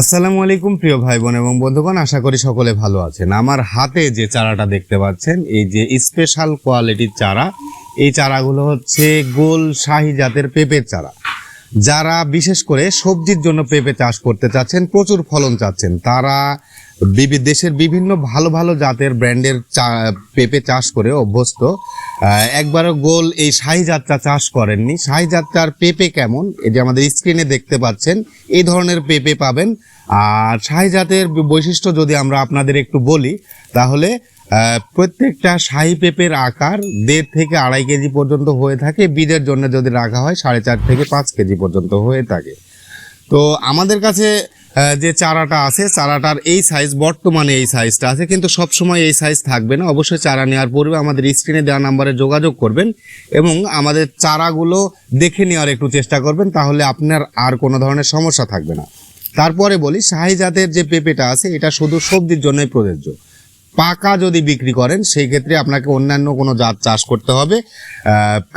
আসসালামু আলাইকুম, প্রিয় ভাই বোন এবং বন্ধুগণ, আশা করি সকলে ভালো আছেন। আমার হাতে যে চারাটা দেখতে পাচ্ছেন, এই যে স্পেশাল কোয়ালিটির চারা, এই চারাগুলো হচ্ছে গোল শাহি জাতের পেঁপের চারা। যারা বিশেষ করে সবজির জন্য পেঁপে চাষ করতে চাচ্ছেন, প্রচুর ফলন চাচ্ছেন, তারা দেশের বিভিন্ন ভালো ভালো জাতের ব্র্যান্ডের পেঁপে চাষ করে অভ্যস্ত। একবারও গোল এই জাতটা চাষ করেননি। জাতটার পেঁপে কেমন? যে আমাদের স্ক্রিনে দেখতে পাচ্ছেন, এই ধরনের পেঁপে পাবেন। আর জাতের বৈশিষ্ট্য যদি আমরা আপনাদের একটু বলি, তাহলে প্রত্যেকটা শাহি পেঁপের আকার দেড় থেকে আড়াই কেজি পর্যন্ত হয়ে থাকে। বীজের জন্য যদি রাখা হয়, সাড়ে চার থেকে পাঁচ কেজি পর্যন্ত হয়ে থাকে। তো আমাদের কাছে যে চারাটা আছে, চারাটার এই সাইজ বর্তমানে এই সাইজটা আছে, কিন্তু সব সময় এই সাইজ থাকবে না। অবশ্যই চারা নেওয়ার পূর্বে আমাদের স্ক্রিনে দেওয়া নাম্বারে যোগাযোগ করবেন এবং আমাদের চারাগুলো দেখে নেওয়ার একটু চেষ্টা করবেন, তাহলে আপনার আর কোনো ধরনের সমস্যা থাকবে না। তারপরে বলি, শাহি জাতের যে পেঁপেটা আছে, এটা শুধু সবজির জন্যই প্রযোজ্য। পাকা যদি বিক্রি করেন, সেই ক্ষেত্রে আপনাকে অন্যান্য কোনো জাত চাষ করতে হবে।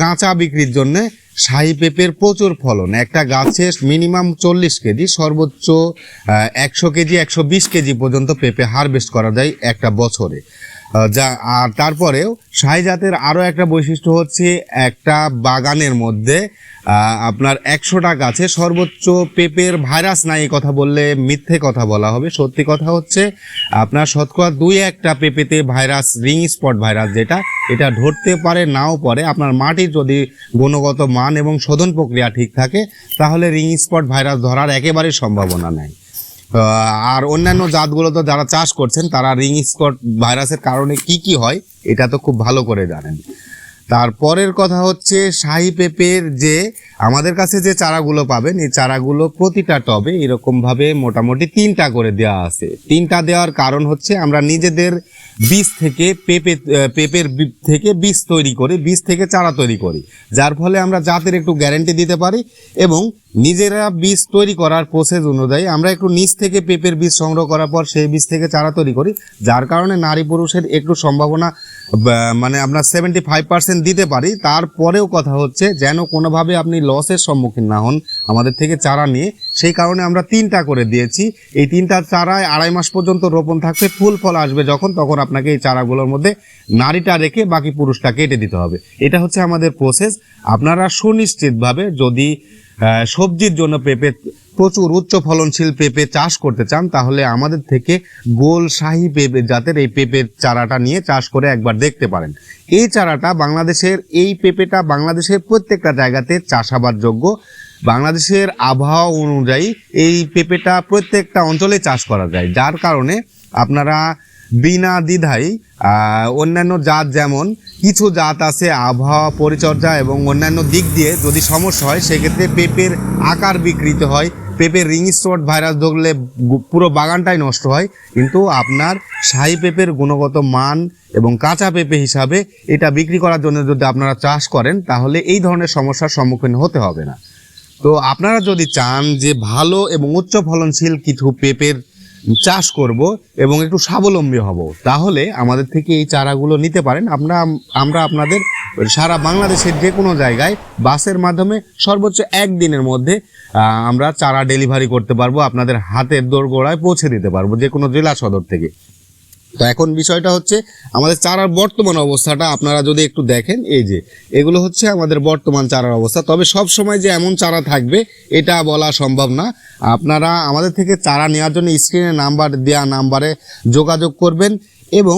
কাঁচা বিক্রির জন্য শাহি পেঁপের প্রচুর ফলন। একটা গাছে মিনিমাম চল্লিশ কেজি, সর্বোচ্চ একশো কেজি, একশো বিশ কেজি পর্যন্ত পেঁপে হারভেস্ট করা যায় একটা বছরে। যা, আর তারপরেও শাহি জাতের আরও একটা বৈশিষ্ট্য হচ্ছে একটা বাগানের মধ্যে আপনার একশোটা গাছে সর্বোচ্চ পেঁপের ভাইরাস নাই কথা বললে মিথ্যে কথা বলা হবে। সত্যি কথা হচ্ছে, আপনার শতকরা দুই একটা পেঁপেতে ভাইরাস, রিং স্পট ভাইরাস যেটা, এটা ধরতে পারে, নাও পারে। আপনার মাটির যদি গুণগত মান এবং শোধন প্রক্রিয়া ঠিক থাকে, তাহলে রিং স্পট ভাইরাস ধরার একেবারেই সম্ভাবনা নেই। আর অন্যান্য জাতগুলো তো যারা চাষ করছেন, তারা রিং স্কট ভাইরাসের কারণে কি কি হয়, এটা তো খুব ভালো করে জানেন। তারপরের কথা হচ্ছে শাহি পেঁপের যে আমাদের কাছে যে চারাগুলো পাবেন, এই চারাগুলো প্রতিটা টবে এরকমভাবে মোটামুটি তিনটা করে দেওয়া আছে। তিনটা দেওয়ার কারণ হচ্ছে আমরা নিজেদের বীজ থেকে পেঁপে পেঁপের থেকে বীজ তৈরি করি, বীজ থেকে চারা তৈরি করি। যার ফলে আমরা জাতের একটু গ্যারেন্টি দিতে পারি এবং নিজেরা বীজ তৈরি করার প্রসেস অনুযায়ী আমরা একটু নিচ থেকে পেঁপের বীজ সংগ্রহ করার পর সেই বীজ থেকে চারা তৈরি করি। যার কারণে নারী পুরুষের একটু সম্ভাবনা মানে আমরা সেভেন্টি ফাইভ পার্সেন্ট দিতে পারি। তারপরেও কথা হচ্ছে যেন কোনোভাবে আপনি লসের সম্মুখীন না হন আমাদের থেকে চারা নিয়ে। সেই কারণে আমরা তিনটা করে দিয়েছি। এই তিনটা চারায় আড়াই মাস পর্যন্ত রোপণ থাকবে, ফুল ফল আসবে যখন, তখন আপনাকে এই চারাগুলোর মধ্যে নারীটা রেখে বাকি পুরুষটা কেটে দিতে হবে। এটা হচ্ছে আমাদের প্রসেস আপনারা সুনিশ্চিতভাবে যদি সবজির জন্য পেঁপে প্রচুর উচ্চ ফলনশীল পেঁপে চাষ করতে চান, তাহলে আমাদের থেকে গোল শাহি পেঁপে জাতের এই পেঁপের চারাটা নিয়ে চাষ করে একবার দেখতে পারেন। এই চারাটা বাংলাদেশের, এই পেঁপেটা বাংলাদেশের প্রত্যেকটা জায়গাতে চাষাবাদযোগ্য। বাংলাদেশের আবহাওয়া অনুযায়ী এই পেঁপেটা প্রত্যেকটা অঞ্চলে চাষ করা যায়। যার কারণে আপনারা বিনা দ্বিধায় অন্যান্য জাত যেমন, কিছু জাত আছে আবহাওয়া পরিচর্যা এবং অন্যান্য দিক দিয়ে যদি সমস্যা হয়, সেক্ষেত্রে পেঁপের আকার বিকৃত হয়। পেঁপের রিং স্পট ভাইরাস ধরলে পুরো বাগানটাই নষ্ট হয়। কিন্তু আপনার শাহি পেঁপের গুণগত মান এবং কাঁচা পেঁপে হিসাবে এটা বিক্রি করার জন্য যদি আপনারা চাষ করেন, তাহলে এই ধরনের সমস্যার সম্মুখীন হতে হবে না। তো আপনারা যদি চান যে ভালো এবং উচ্চ ফলনশীল কিছু পেঁপের চাষ করব এবং একটু স্বাবলম্বী হব। তাহলে আমাদের থেকে এই চারাগুলো নিতে পারেন। আমরা আমরা আপনাদের সারা বাংলাদেশের যে কোনো জায়গায় বাসের মাধ্যমে সর্বোচ্চ একদিনের মধ্যে আমরা চারা ডেলিভারি করতে পারব। আপনাদের হাতের দোরগোড়ায় পৌঁছে দিতে পারব যে কোনো জেলা সদর থেকে। তো এখন বিষয়টা হচ্ছে আমাদের চারার বর্তমান অবস্থাটা আপনারা যদি একটু দেখেন, এই যে, এগুলো হচ্ছে আমাদের বর্তমান চারার অবস্থা। তবে সব সময় যে এমন চারা থাকবে, এটা বলা সম্ভব না। আপনারা আমাদের থেকে চারা নেওয়ার জন্য স্ক্রিনে নাম্বার দেওয়া নাম্বারে যোগাযোগ করবেন এবং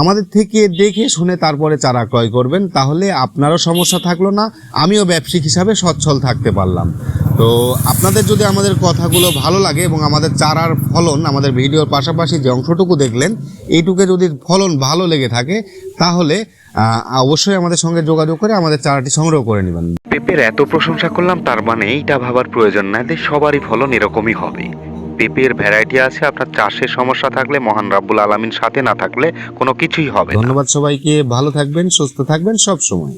আমাদের থেকে দেখে শুনে তারপরে চারা ক্রয় করবেন, তাহলে আপনারও সমস্যা থাকল না, আমিও ব্যবসায়িক হিসাবে সচ্ছল থাকতে পারলাম। তো আপনাদের যদি আমাদের কথাগুলো ভালো লাগে এবং আমাদের চারার ফলন, আমাদের ভিডিওর পাশাপাশি যে অংশটুকু দেখলেন, এইটুকে যদি ফলন ভালো লেগে থাকে, তাহলে অবশ্যই আমাদের সঙ্গে যোগাযোগ করে আমাদের চারাটি সংগ্রহ করে নেবেন। পেঁপের এত প্রশংসা করলাম, তার মানে এইটা ভাবার প্রয়োজন না যে সবারই ফলন এরকমই হবে। পেঁপের ভ্যারাইটি আছে, আপনার চাষের সমস্যা থাকলে, মহান রাব্বুল আলামিন সাথে না থাকলে কোনো কিছুই হবে ধন্যবাদ সবাইকে, ভালো থাকবেন, সুস্থ থাকবেন সব সময়